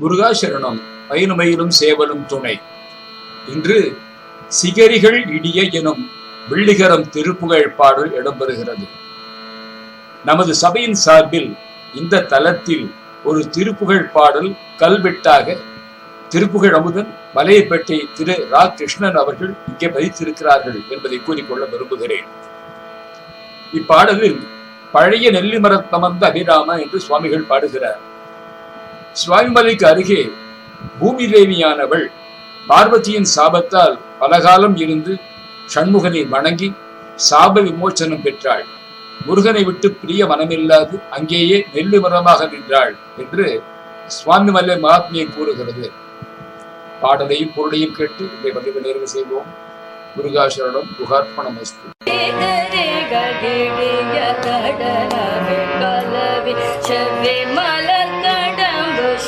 முருகாசரணம் பயனுமையிலும் சேவலும் துணை. இன்று சிகரிகள் இடிய எனும் வெள்ளிகரம் திருப்புகழ் பாடல் இடம்பெறுகிறது. நமது சபையின் சார்பில் இந்த தலத்தில் ஒரு திருப்புகழ் பாடல் கல்வெட்டாக திருப்புகழ் அமுதன் மலையப்பேட்டை திரு ரா. கிருஷ்ணன் அவர்கள் இங்கே பதித்திருக்கிறார்கள் என்பதை கூறிக்கொள்ள விரும்புகிறேன். இப்பாடலில் பழைய நெல்லிமரம் தமர்ந்த அபிராம என்று சுவாமிகள் பாடுகிறார். சுவாமிமலைக்கு அருகே பூமி தேவியானவள் பார்வதியின் சாபத்தால் பலகாலம் இருந்து சண்முகனை வணங்கி சாப விமோச்சனம் பெற்றாள். முருகனை விட்டு பிரிய மனமில்லாது அங்கேயே நெல்லு மரமாக நின்றாள் என்று சுவாமிமலை மகாத்மியை கூறுகிறது. பாடலையும் பொருளையும் கேட்டு இதை பதிவு நிறைவு செய்வோம். முருகாசரணம் குகார்ப்பணம் அஸ்து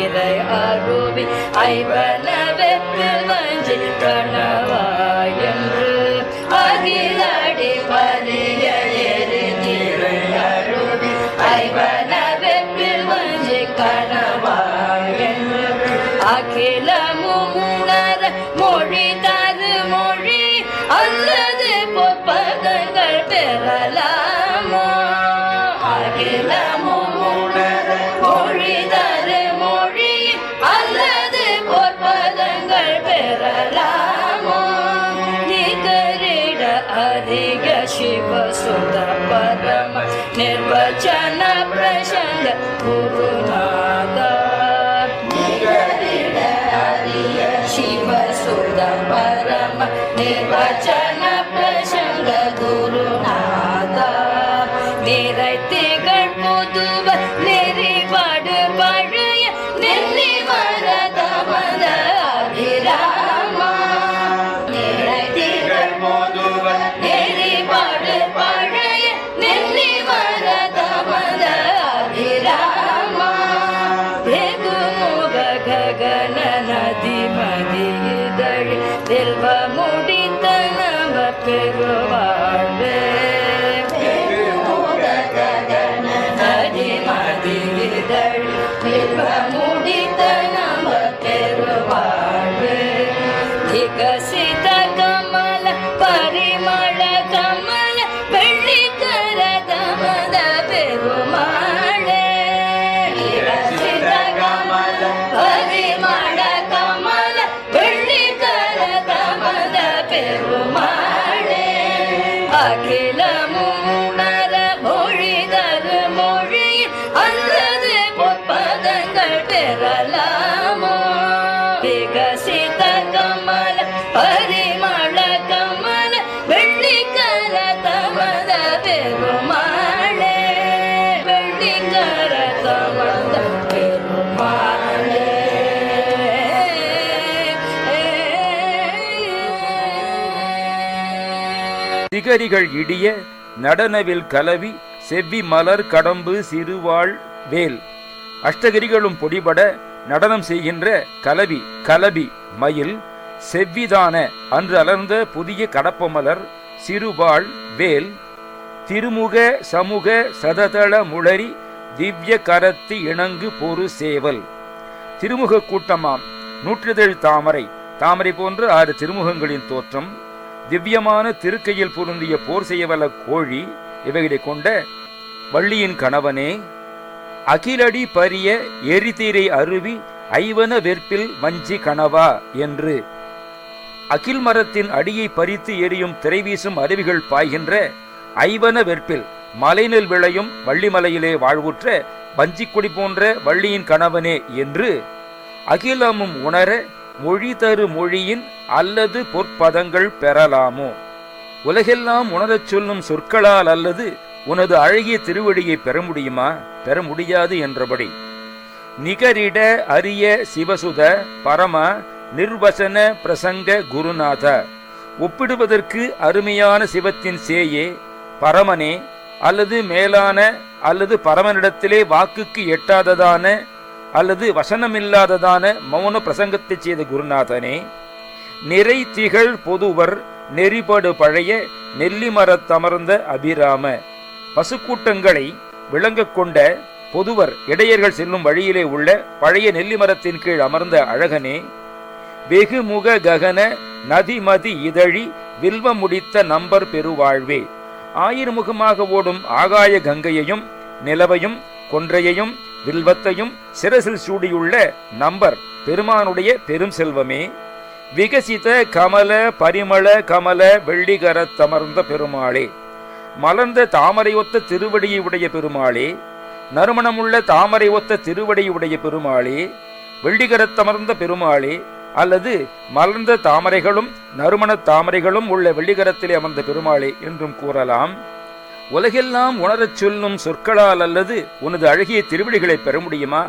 எரி திரை அருவி ஐவன வெப்பில் வஞ்சி கணவா நிகரிட அதிக சிவ சுத பரம நிர்வச்சன பிரசங்க குருநாத நிகரிட அதிக சிவ அகிலமும் சிகரிகள் இடிய நடனவில் கலவி செவ்வி மலர் கடம்பு சிறுவாள் வேல். அஷ்டகிரிகளும் பொடிபட நடனம் செய்கின்ற கலவி கலபி மயில் செவ்விதான அன்று அலர்ந்த புதிய கடப்பமலர் சிறுவாள் வேல். திருமுக சமூக சததள முளரி திவ்ய கரத்து இணங்கு பொறு சேவல். திருமுக கூட்டமாம். நூற்றிதழ் தாமரை. தாமரை போன்ற ஆறு திருமுகங்களின் தோற்றம். திவ்யமான திருக்கையில் பொருந்திய போர் செய்யவல்ல கோழி இவைகளை கொண்ட வள்ளியின் கணவனே அகிலடி பரிய எரிதீரை அருவி ஐவன வெற்பில் வஞ்சி கணவா என்று அகில் மரத்தின் அடியை பறித்து எரியும் திரைவீசும் அருவிகள் பாய்கின்ற ஐவன வெற்பில் மலைநெல் விளையும் வள்ளிமலையிலே வாழ்வுற்ற வஞ்சிக்குடி போன்ற வள்ளியின் கணவனே என்று அகிலமும் உணர மொழி தரு மொழியின் அல்லது பொற்பதங்கள் பெறலாமோ? உலகெல்லாம் உணரச் சொல்லும் சொற்களால் அல்லது உனது அழகிய திருவடியை பெற முடியுமா? பெற முடியாது என்றபடி. நிகரிட அரிய சிவசுத பரம நிர்வசன பிரசங்க குருநாத ஒப்பிடுவதற்கு அருமையான சிவத்தின் சேயே பரமனே அல்லது மேலான அல்லது பரமனிடத்திலே வாக்குக்கு எட்டாததான அல்லது வசனமில்லாததான மௌன பிரசங்கத்தை செய்த குருநாதனே நிறை திகழ் பொதுவர் நெறிபடு பழைய நெல்லிமரத்தமர்ந்த அபிராம பசுக்கூட்டங்களை விளங்கக் கொண்ட பொதுவர் இடையர்கள் செல்லும் வழியிலே உள்ள பழைய நெல்லிமரத்தின் கீழ் அமர்ந்த அழகனே வெகுமுக ககன நதிமதி இதழி வில்வ முடித்த நம்பர் பெருவாழ்வே ஆயிரமுகமாக ஓடும் ஆகாய கங்கையையும் நிலவையும் கொன்றையையும் வில்வத்தையும் சிரசில் சூடியுள்ள நம்பர் பெருமானுடைய பெரும் செல்வமே. விகசித கமல பரிமள கமல வெள்ளிகரத்தமர்ந்த பெருமாளே. மலர்ந்த தாமரை ஒத்த திருவடியை உடைய பெருமாளே. நறுமணமுள்ள தாமரை ஒத்த திருவடியுடைய பெருமாளே. வெள்ளிகரத்தமர்ந்த பெருமாளே. அல்லது மலர்ந்த தாமரைகளும் நறுமண தாமரைகளும் உள்ள வெள்ளிகரத்திலே அமர்ந்த பெருமாளே என்றும் கூறலாம். உலகெல்லாம் உணரச் சொல்லும் சொற்களால் அல்லது உனது அழகிய திருவிழிகளை பெற முடியுமா?